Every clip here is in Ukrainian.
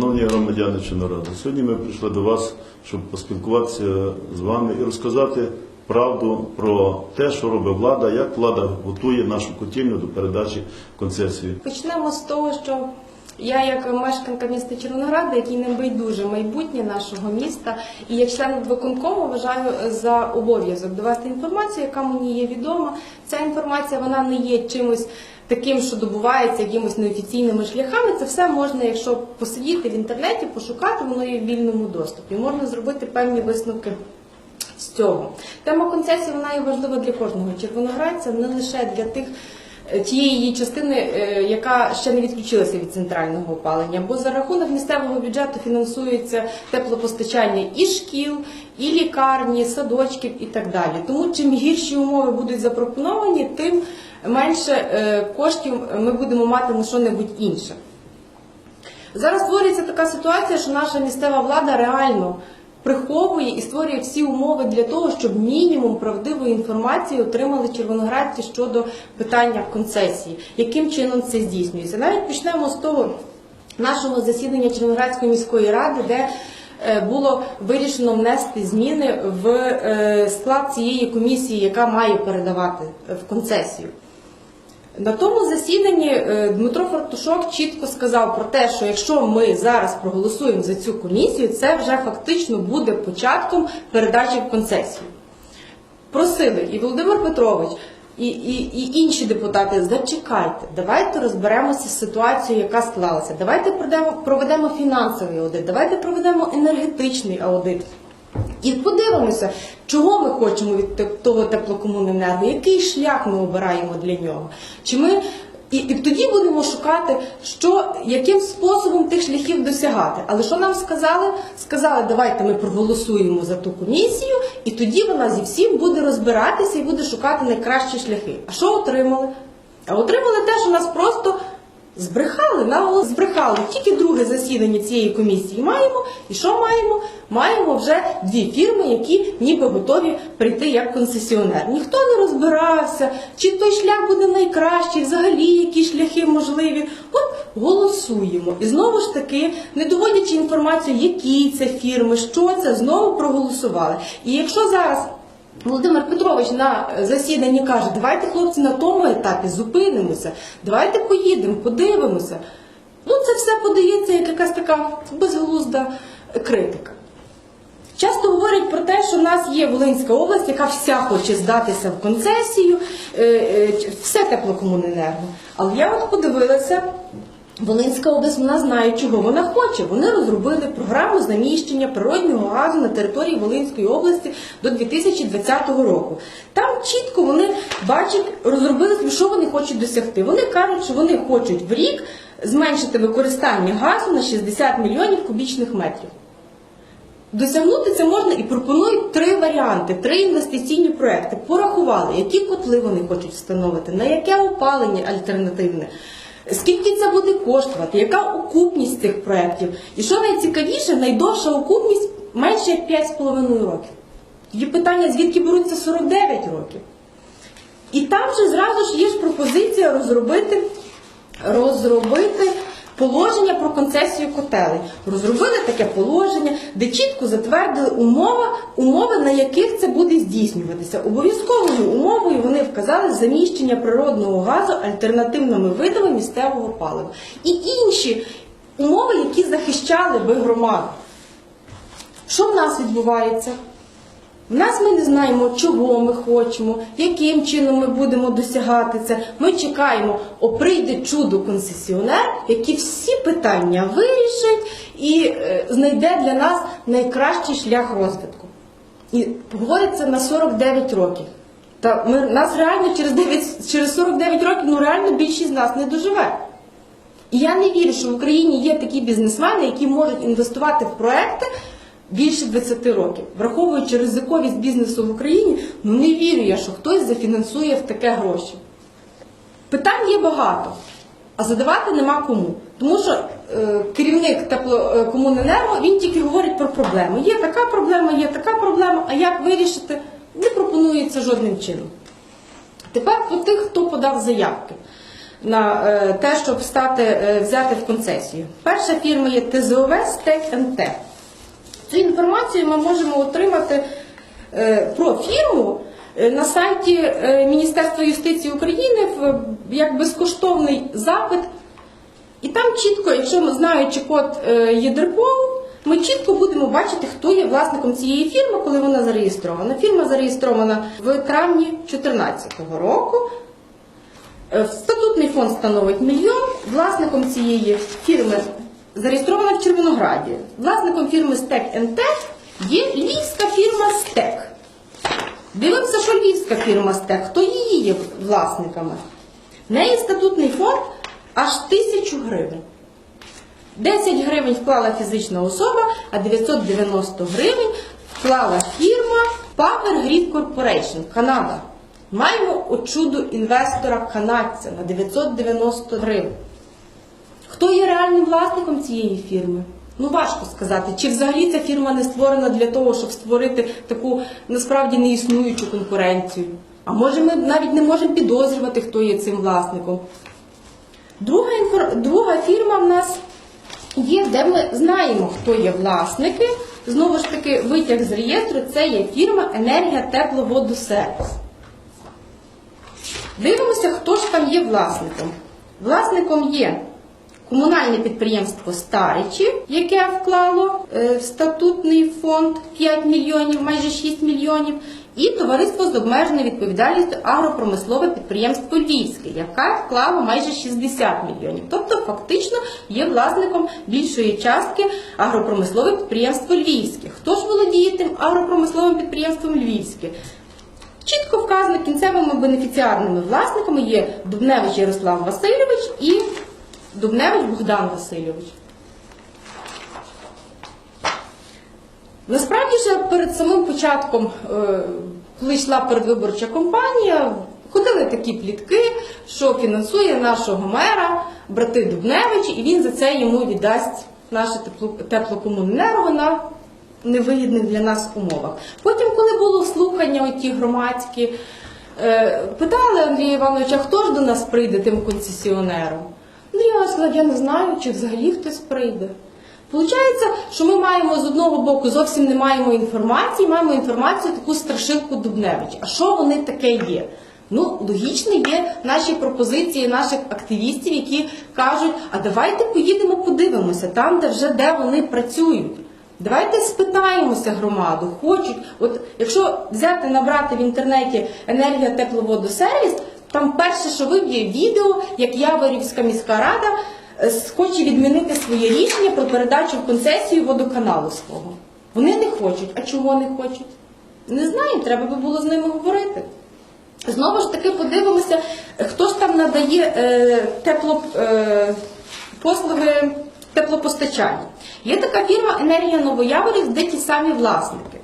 Шановні громадяни Чорноради, сьогодні ми прийшли до вас, щоб поспілкуватися з вами і розказати правду про те, що робить влада, як влада готує нашу котельню до передачі концесії. Почнемо з того, що я, як мешканка міста Червонограда, який не байдуже майбутнє нашого міста, і як член виконкому вважаю за обов'язок давати інформацію, яка мені є відома. Ця інформація вона не є чимось таким, що добувається якимось неофіційними шляхами. Це все можна, якщо посидіти в інтернеті, пошукати, воно є в вільному доступі. Можна зробити певні висновки з цього. Тема концесії вона є важлива для кожного червоноградця, не лише для тих. Е, Тієї її частини, е, яка ще не відключилася від центрального опалення, бо за рахунок місцевого бюджету фінансується теплопостачання і шкіл, і лікарні, садочків і так далі. Тому чим гірші умови будуть запропоновані, тим менше е, коштів ми будемо мати на що-небудь інше. Зараз створюється така ситуація, що наша місцева влада реально приховує і створює всі умови для того, щоб мінімум правдивої інформації отримали червоноградці щодо питання концесії. Яким чином це здійснюється? Навіть почнемо з того нашого засідання Червоноградської міської ради, де е, було вирішено внести зміни в е, склад цієї комісії, яка має передавати е, в концесію. На тому засіданні е, Дмитро Фартушок чітко сказав про те, що якщо ми зараз проголосуємо за цю комісію, це вже фактично буде початком передачі в концесію. Просили і Володимир Петрович, і, і, і інші депутати, зачекайте, давайте розберемося з ситуацією, яка склалася. Давайте проведемо, проведемо фінансовий аудит, давайте проведемо енергетичний аудит. І подивимося, чого ми хочемо від того теплокомуненерго, який шлях ми обираємо для нього. Чи ми і, і тоді будемо шукати, що яким способом тих шляхів досягати. Але що нам сказали? Сказали, давайте ми проголосуємо за ту комісію, і тоді вона зі всім буде розбиратися і буде шукати найкращі шляхи. А що отримали? А отримали те, що нас просто Збрехали, наголос збрехали. Тільки друге засідання цієї комісії маємо. І що маємо? Маємо вже дві фірми, які ніби готові прийти як концесіонер. Ніхто не розбирався, чи той шлях буде найкращий, взагалі які шляхи можливі. От голосуємо. І знову ж таки, не доводячи інформацію, які це фірми, що це, знову проголосували. І якщо зараз Володимир Петрович на засіданні каже, давайте, хлопці, на тому етапі зупинимося, давайте поїдемо, подивимося. Ну, це все подається як якась така безглузда критика. Часто говорять про те, що в нас є Волинська область, яка вся хоче здатися в концесію, е, е, все теплокомуненерго. Але я от подивилася, Волинська область вона знає, чого вона хоче. Вони розробили програму заміщення природнього газу на території Волинської області до 2020 року. Там чітко вони бачать, розробили, що вони хочуть досягти. Вони кажуть, що вони хочуть в рік зменшити використання газу на 60 мільйонів кубічних метрів. Досягнути це можна і пропонують три варіанти, три інвестиційні проекти. Порахували, які котли вони хочуть встановити, на яке опалення альтернативне, скільки це буде коштувати, яка окупність цих проєктів. І що найцікавіше, найдовша окупність менше як 5,5 років. Тоді питання, звідки беруться 49 років. І там же зразу ж є ж пропозиція розробити, розробити положення про концесію котелень. Розробили таке положення, де чітко затвердили умови, умови, на яких це буде здійснюватися. Обов'язковою умовою вони вказали заміщення природного газу альтернативними видами місцевого палива. І інші умови, які захищали би громаду. Що в нас відбувається? В нас ми не знаємо, чого ми хочемо, яким чином ми будемо досягати це. Ми чекаємо, о прийде чудо концесіонер, який всі питання вирішить і е, знайде для нас найкращий шлях розвитку. І говориться на 49 років. Та ми нас реально через 9, через 49 років, ну реально більшість з нас не доживе. І я не вірю, що в Україні є такі бізнесмени, які можуть інвестувати в проекти більше 20 років. Враховуючи ризиковість бізнесу в Україні, ну не вірю я, що хтось зафінансує в таке гроші. Питань є багато, а задавати нема кому. Тому що е, керівник теплокомуненерго він тільки говорить про проблеми. Є така проблема, є така проблема, а як вирішити, не пропонується жодним чином. Тепер по тих, хто подав заявки. на е, те, щоб стати е, взяти в концесію. Перша фірма є ТЗОВ «Стек НТ». Цю інформацію ми можемо отримати е, про фірму е, на сайті е, Міністерства юстиції України як безкоштовний запит. І там чітко, якщо ми знаючи код е, ми чітко будемо бачити, хто є власником цієї фірми, коли вона зареєстрована. Фірма зареєстрована в травні 2014 року. Статутний фонд становить мільйон. Власником цієї фірми зареєстрована в Червонограді. Власником фірми Стек НТ є львівська фірма Стек. Дивимося, що львівська фірма Стек, хто її є власниками. В неї статутний фонд аж тисячу гривень. 10 гривень вклала фізична особа, а 990 гривень вклала фірма Power Grid Corporation, Канада. Маємо от чудо інвестора канадця на 990 гривень. Хто є реальним власником цієї фірми? Ну важко сказати. Чи взагалі ця фірма не створена для того, щоб створити таку насправді неіснуючу конкуренцію? А може ми навіть не можемо підозрювати, хто є цим власником. Друга, інфор... Друга фірма в нас є, де ми знаємо, хто є власники. Знову ж таки, витяг з реєстру це є фірма Енергія Тепловодосервіс. Дивимося, хто ж там є власником. Власником є комунальне підприємство Старичі, яке вклало е, в статутний фонд 5 мільйонів, майже 6 мільйонів, і товариство з обмеженою відповідальністю агропромислове підприємство Львівське, яке вклало майже 60 мільйонів. Тобто, фактично є власником більшої частки агропромислове підприємство Львівське. Хто ж володіє тим агропромисловим підприємством Львівське? Чітко вказано кінцевими бенефіціарними власниками є Дубневич Ярослав Васильович і Дубневич Богдан Васильович. Насправді ж перед самим початком, е, коли йшла передвиборча кампанія, ходили такі плітки, що фінансує нашого мера брати Дубневич, і він за це йому віддасть наше тепло- теплокомуненерго на невигідних для нас умовах. Потім, коли було слухання оті громадські, е, питали Андрія Івановича, хто ж до нас прийде тим концесіонером? Андрій Іванович сказав, я не знаю, чи взагалі хтось прийде. Получається, що ми маємо з одного боку зовсім не маємо інформації, маємо інформацію таку страшилку Дубневич. А що вони таке є? Ну, логічно є наші пропозиції наших активістів, які кажуть, а давайте поїдемо подивимося там, де вже де вони працюють. Давайте спитаємося громаду, хочуть. От якщо взяти набрати в інтернеті енергія тепловодосервіс, там перше, що виб'є відео, як Яворівська міська рада е, хоче відмінити своє рішення про передачу в концесію водоканалу свого. Вони не хочуть. А чого не хочуть? Не знаю, треба би було з ними говорити. Знову ж таки подивимося, хто ж там надає е, тепло, е, послуги теплопостачання. Є така фірма Енергія Новояворів, де ті самі власники.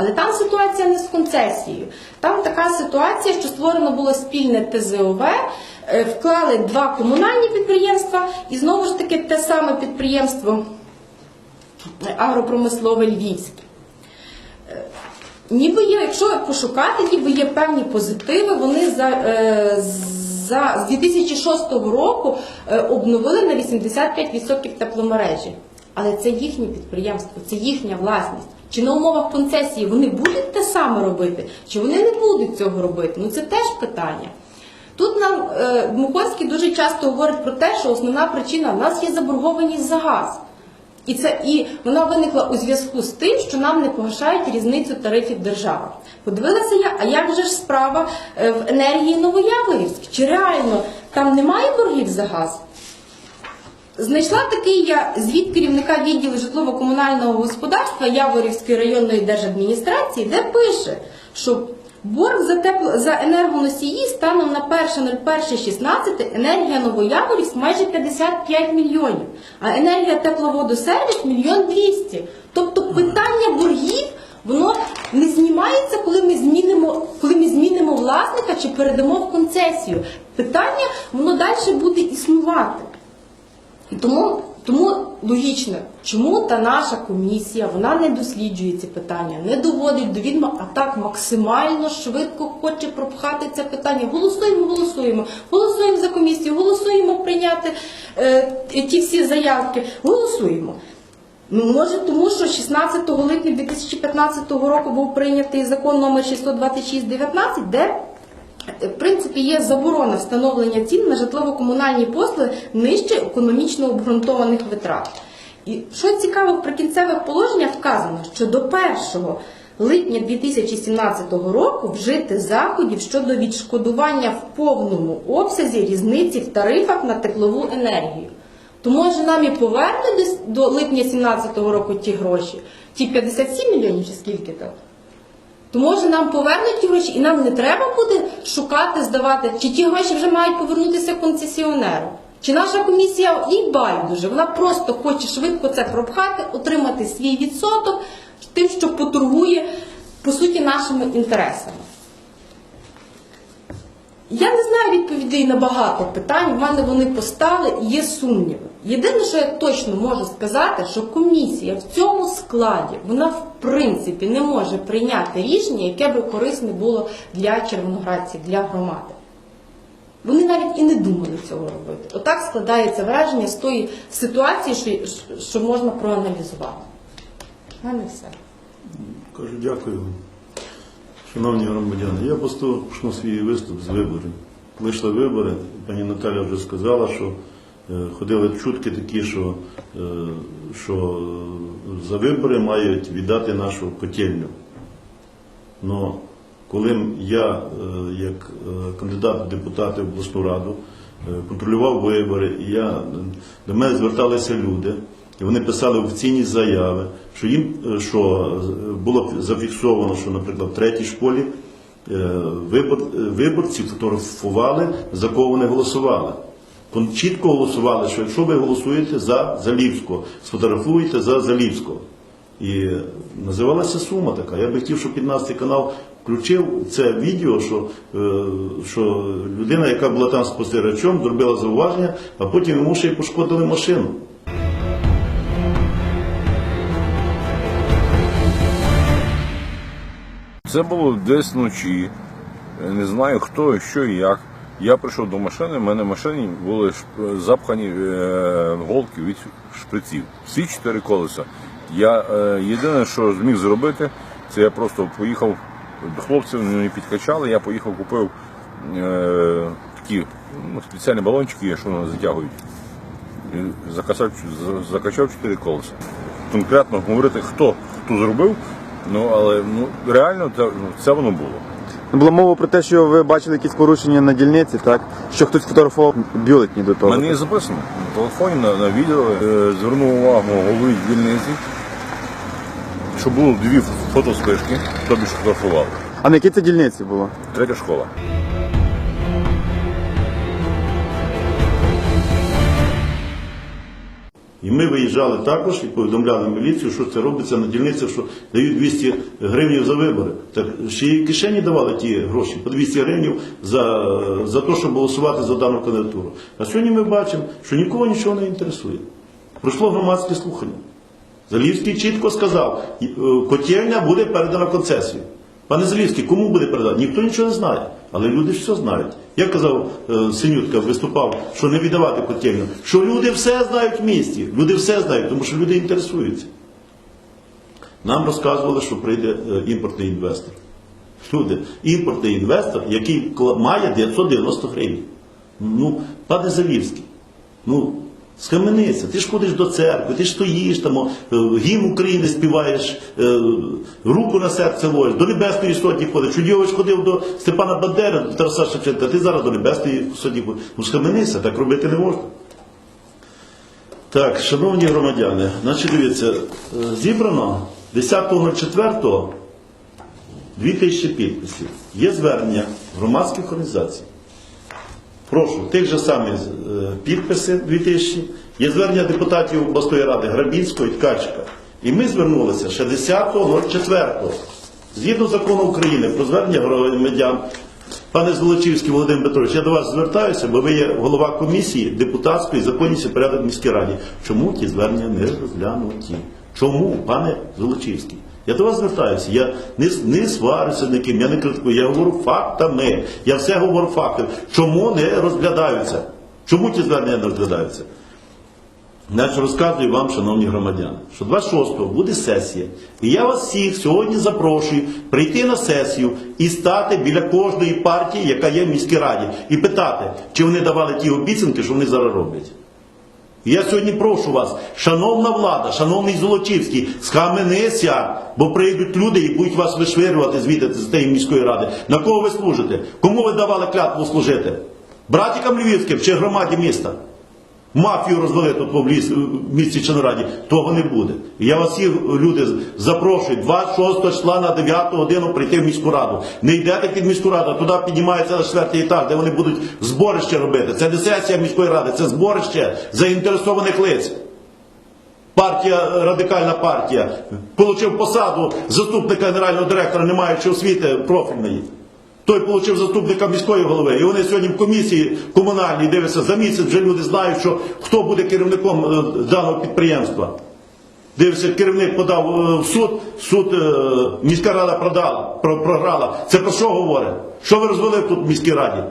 Але там ситуація не з концесією. Там така ситуація, що створено було спільне ТЗОВ, е, вклали два комунальні підприємства, і знову ж таки те саме підприємство е, агропромислове Львівське. Ніби є, якщо пошукати, ніби є певні позитиви. Вони за, е, за з 2006 року е, обновили на 85% тепломережі. Але це їхнє підприємство, це їхня власність. Чи на умовах концесії вони будуть те саме робити, чи вони не будуть цього робити? Ну це теж питання. Тут нам е, Дмуховський дуже часто говорить про те, що основна причина в нас є заборгованість за газ. І це і вона виникла у зв'язку з тим, що нам не погашають різницю тарифів держава. Подивилася я, а як же ж справа е, в енергії Новояворівськ? Чи реально там немає боргів за газ? Знайшла такий я звіт керівника відділу житлово-комунального господарства Яворівської районної держадміністрації, де пише, що борг за тепло за енергоносії станом на 1.01.16 енергія Новояворівськ майже 55 мільйонів, а енергія тепловодосервіс мільйон 200. Тобто питання боргів воно не знімається, коли ми змінимо, коли ми змінимо власника чи передамо в концесію. Питання воно далі буде існувати. Тому Тому логічно, чому та наша комісія вона не досліджує ці питання, не доводить до відома, а так максимально швидко хоче пропхати це питання. Голосуємо, голосуємо, голосуємо за комісію, голосуємо прийняти е, ті всі заявки. Голосуємо. Ну, може, тому що 16 липня 2015 року був прийнятий закон номер 626-19, де в принципі є заборона встановлення цін на житлово-комунальні послуги нижче економічно обґрунтованих витрат. І що цікаво, в прикінцевих положеннях вказано, що до 1 липня 2017 року вжити заходів щодо відшкодування в повному обсязі різниці в тарифах на теплову енергію. То може нам і повернути до липня 2017 року ті гроші, ті 57 мільйонів чи скільки там? То може нам повернуть гроші, і нам не треба буде шукати, здавати, чи ті гроші вже мають повернутися концесіонеру. Чи наша комісія їй байдуже, вона просто хоче швидко це пропхати, отримати свій відсоток тим, що поторгує по суті нашими інтересами. Я не знаю відповідей на багато питань, в мене вони постали, є сумніви. Єдине, що я точно можу сказати, що комісія в цьому складі вона в принципі не може прийняти рішення, яке би корисне було для червоноградців, для громади. Вони навіть і не думали цього робити. Отак складається враження з тої ситуації, що, що можна проаналізувати. В мене все. Кажу, дякую. Шановні громадяни, я просто почну свій виступ з виборів. Вийшли вибори, пані Наталя вже сказала, що ходили чутки такі, що, е, що за вибори мають віддати нашу котельню. Но коли я, е, як е, кандидат в депутати в обласну раду, е, контролював вибори, і я, до мене зверталися люди, і вони писали офіційні заяви, що їм е, що е, було зафіксовано, що, наприклад, в третій школі е, вибор, е, виборці фотографували, за кого вони голосували. Чітко голосували, що якщо ви голосуєте за Залівського, сфотографуєте за Залівського. І називалася сума така. Я би хотів, щоб 15 канал включив це відео, що, е, що людина, яка була там спостерігачем, зробила зауваження, а потім йому ще й пошкодили машину. Це було десь вночі. Не знаю хто, що і як. Я прийшов до машини, в мене в машині були запхані е, голки від шприців. Всі чотири колеса. Я е, єдине, що зміг зробити, це я просто поїхав до хлопців, мене підкачали, я поїхав, купив е, такі ну, спеціальні балончики, що вони затягують. Закачав, чотири колеса. Конкретно говорити, хто хто зробив, ну але ну реально це воно було. Була мова про те, що ви бачили якісь порушення на дільниці, так? Що хтось фотографував бюлетні до У того. мене є записано на телефоні, на, на відео. Е, звернув увагу голови дільниці, що було дві фотоспишки, тобі ж фотографували. А на якій це дільниці було? Третя школа. І ми виїжджали також і повідомляли міліцію, що це робиться на дільницях, що дають 200 гривень за вибори. Так ще й кишені давали ті гроші по 200 гривень за, за те, щоб голосувати за дану кандидатуру. А сьогодні ми бачимо, що нікого нічого не інтересує. Пройшло громадське слухання. Залівський чітко сказав, е, котельня буде передана концесію. Пане Залівський, кому буде передано? Ніхто нічого не знає, але люди ж все знають. Я казав, е, Синютка виступав, що не віддавати котельню, що люди все знають в місті, люди все знають, тому що люди інтересуються. Нам розказували, що прийде е, імпортний інвестор. Люди, імпортний інвестор, який має 990 гривень. Ну, пане Залівський, ну, схаменися, ти ж ходиш до церкви, ти ж стоїш там, гімн України співаєш, е, руку на серце ложиш, до Небесної сотні ходиш. Чудьович ходив до Степана Бандери, до Тараса Шевченка, ти зараз до Небесної сотні ходиш. Ну схаменися, так робити не можна. Так, шановні громадяни, значить дивіться, е, зібрано 10.04 2000 підписів. Є звернення громадських організацій. Прошу, тих же самих е, підписи 2000. Є звернення депутатів обласної ради Грабінського і Ткачка. І ми звернулися ще 10.04. Згідно закону України про звернення громадян Пане Золочівський Володимир Петрович, я до вас звертаюся, бо ви є голова комісії депутатської законність порядок міській раді. Чому ті звернення не розглянуті? Чому, пане Золочівський? Я до вас звертаюся. Я не, не сварюся ніким, я не критикую, я говорю фактами. Я все говорю фактами. Чому не розглядаються? Чому ті звернення не розглядаються? Значить, розказую вам, шановні громадяни, що 26-го буде сесія. І я вас всіх сьогодні запрошую прийти на сесію і стати біля кожної партії, яка є в міській раді, і питати, чи вони давали ті обіцянки, що вони зараз роблять. Я сьогодні прошу вас, шановна влада, шановний Золочівський, схаменися, бо прийдуть люди і будуть вас вишвирювати звідти з тієї міської ради. На кого ви служите? Кому ви давали клятву служити? Братікам львівським чи громаді міста? Мафію розвели тут в місті Чонораді, того не буде. Я вас всіх, люди, запрошую 26 числа на 9 годину прийти в міську раду. Не йдете під міську раду, туди піднімається на четвертий етаж, де вони будуть зборище робити. Це не сесія міської ради, це зборище заінтересованих лиць. Партія, радикальна партія, отримав посаду заступника генерального директора, не маючи освіти профільної. Той отримав заступника міської голови. І вони сьогодні в комісії комунальній дивляться за місяць, вже люди знають, що хто буде керівником е, даного підприємства. Дивиться, керівник подав е, в суд, суд е, міська рада продала, програла. Це про що говорить? Що ви розвели тут в міській раді?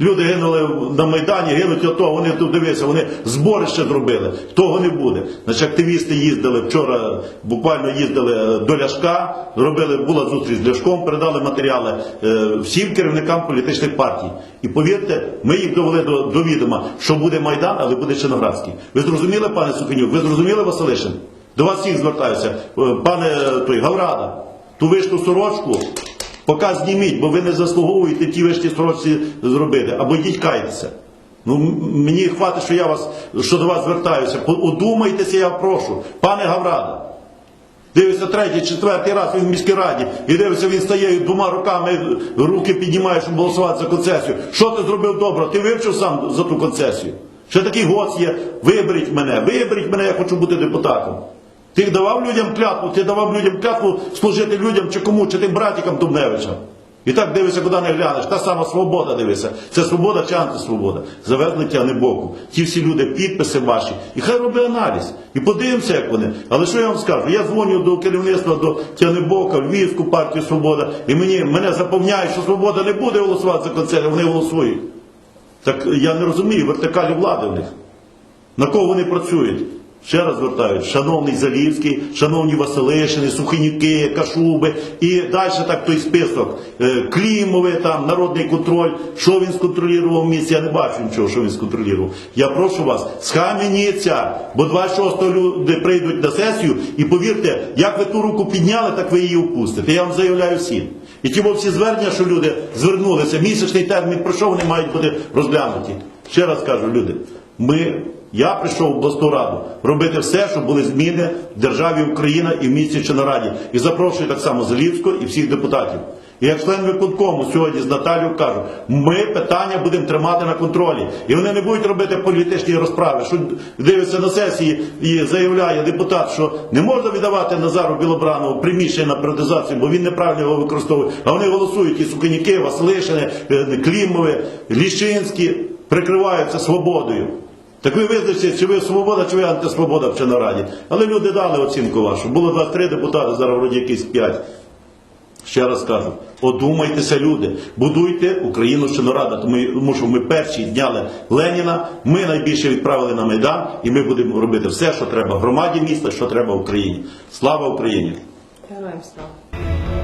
Люди гинули на Майдані, гинуть от того, вони тут дивися, вони зборище зробили. Того не буде. Значить, активісти їздили вчора, буквально їздили до Ляшка, зробили, була зустріч з Ляшком, передали матеріали е, всім керівникам політичних партій. І повірте, ми їх довели до, до відома, що буде Майдан, але буде Чиноградський. Ви зрозуміли, пане Суханюк? Ви зрозуміли, Василишин? До вас всіх звертаюся. Е, Пане е, той, Гаврада, ту вишку сорочку Поки зніміть, бо ви не заслуговуєте ті вишні строчці зробити, або йдіть кайтеся. Ну, мені хватить, що я вас, що до вас звертаюся. Одумайтеся, я прошу. Пане Гаврада. Дивиться третій, четвертий раз він в міській раді. І дивиться, він стає двома руками руки піднімає, щоб голосувати за концесію. Що ти зробив добре? Ти вивчив сам за ту концесію? Ще такий гость є. Виберіть мене, виберіть мене, я хочу бути депутатом. Ти давав людям клятву, ти давав людям клятву служити людям чи кому, чи тим братікам Дубневичам. І так дивишся, куди не глянеш. Та сама свобода дивися. Це свобода чи антисвобода? Заверли тягне боку. Ті всі люди, підписи ваші. І хай роби аналіз. І подивимося, як вони. Але що я вам скажу? Я дзвоню до керівництва, до Тягнебока, Львівську партію Свобода, і мені, мене запевняють, що свобода не буде голосувати за концерт, вони голосують. Так я не розумію вертикалі влади в них. На кого вони працюють? Ще раз звертають, шановний Залівський, шановні Василишини, Сухинюки, Кашуби і далі так той список. Е, Клімове, там, народний контроль, що він сконтролював в місті, я не бачу нічого, що він сконтролював. Я прошу вас, схаменіться, бо 26 люди прийдуть на сесію і повірте, як ви ту руку підняли, так ви її опустите. Я вам заявляю всім. І ті всі звернення, що люди звернулися, місячний термін пройшов, вони мають бути розглянуті. Ще раз кажу, люди, ми, я прийшов в обласну раду робити все, щоб були зміни в державі Україна і в місті Чонораді. І запрошую так само Залівського і всіх депутатів. І як член виконкому сьогодні з Наталією кажу, ми питання будемо тримати на контролі. І вони не будуть робити політичні розправи. Що дивиться на сесії і заявляє депутат, що не можна віддавати Назару Білобранову приміщення на приватизацію, бо він неправильно його використовує. А вони голосують і Суканіки, Василишини, е, Клімове, Ліщинські прикриваються свободою. Так ви визначте, чи ви свобода, чи ви антисвобода в Чонораді. Але люди дали оцінку вашу. Було 23 депутати, зараз вроді якісь 5. Ще раз кажу, одумайтеся, люди, будуйте Україну Чонорада, тому, що ми перші зняли Леніна, ми найбільше відправили на Майдан, і ми будемо робити все, що треба громаді міста, що треба Україні. Слава Україні! Героям слава.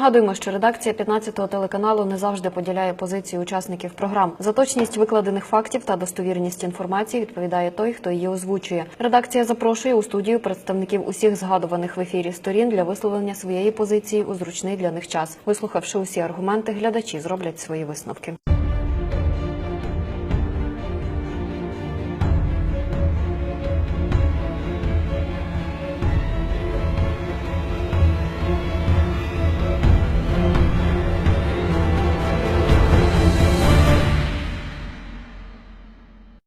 Нагадуємо, що редакція 15-го телеканалу не завжди поділяє позиції учасників програм. За точність викладених фактів та достовірність інформації відповідає той, хто її озвучує. Редакція запрошує у студію представників усіх згадуваних в ефірі сторін для висловлення своєї позиції у зручний для них час. Вислухавши усі аргументи, глядачі зроблять свої висновки.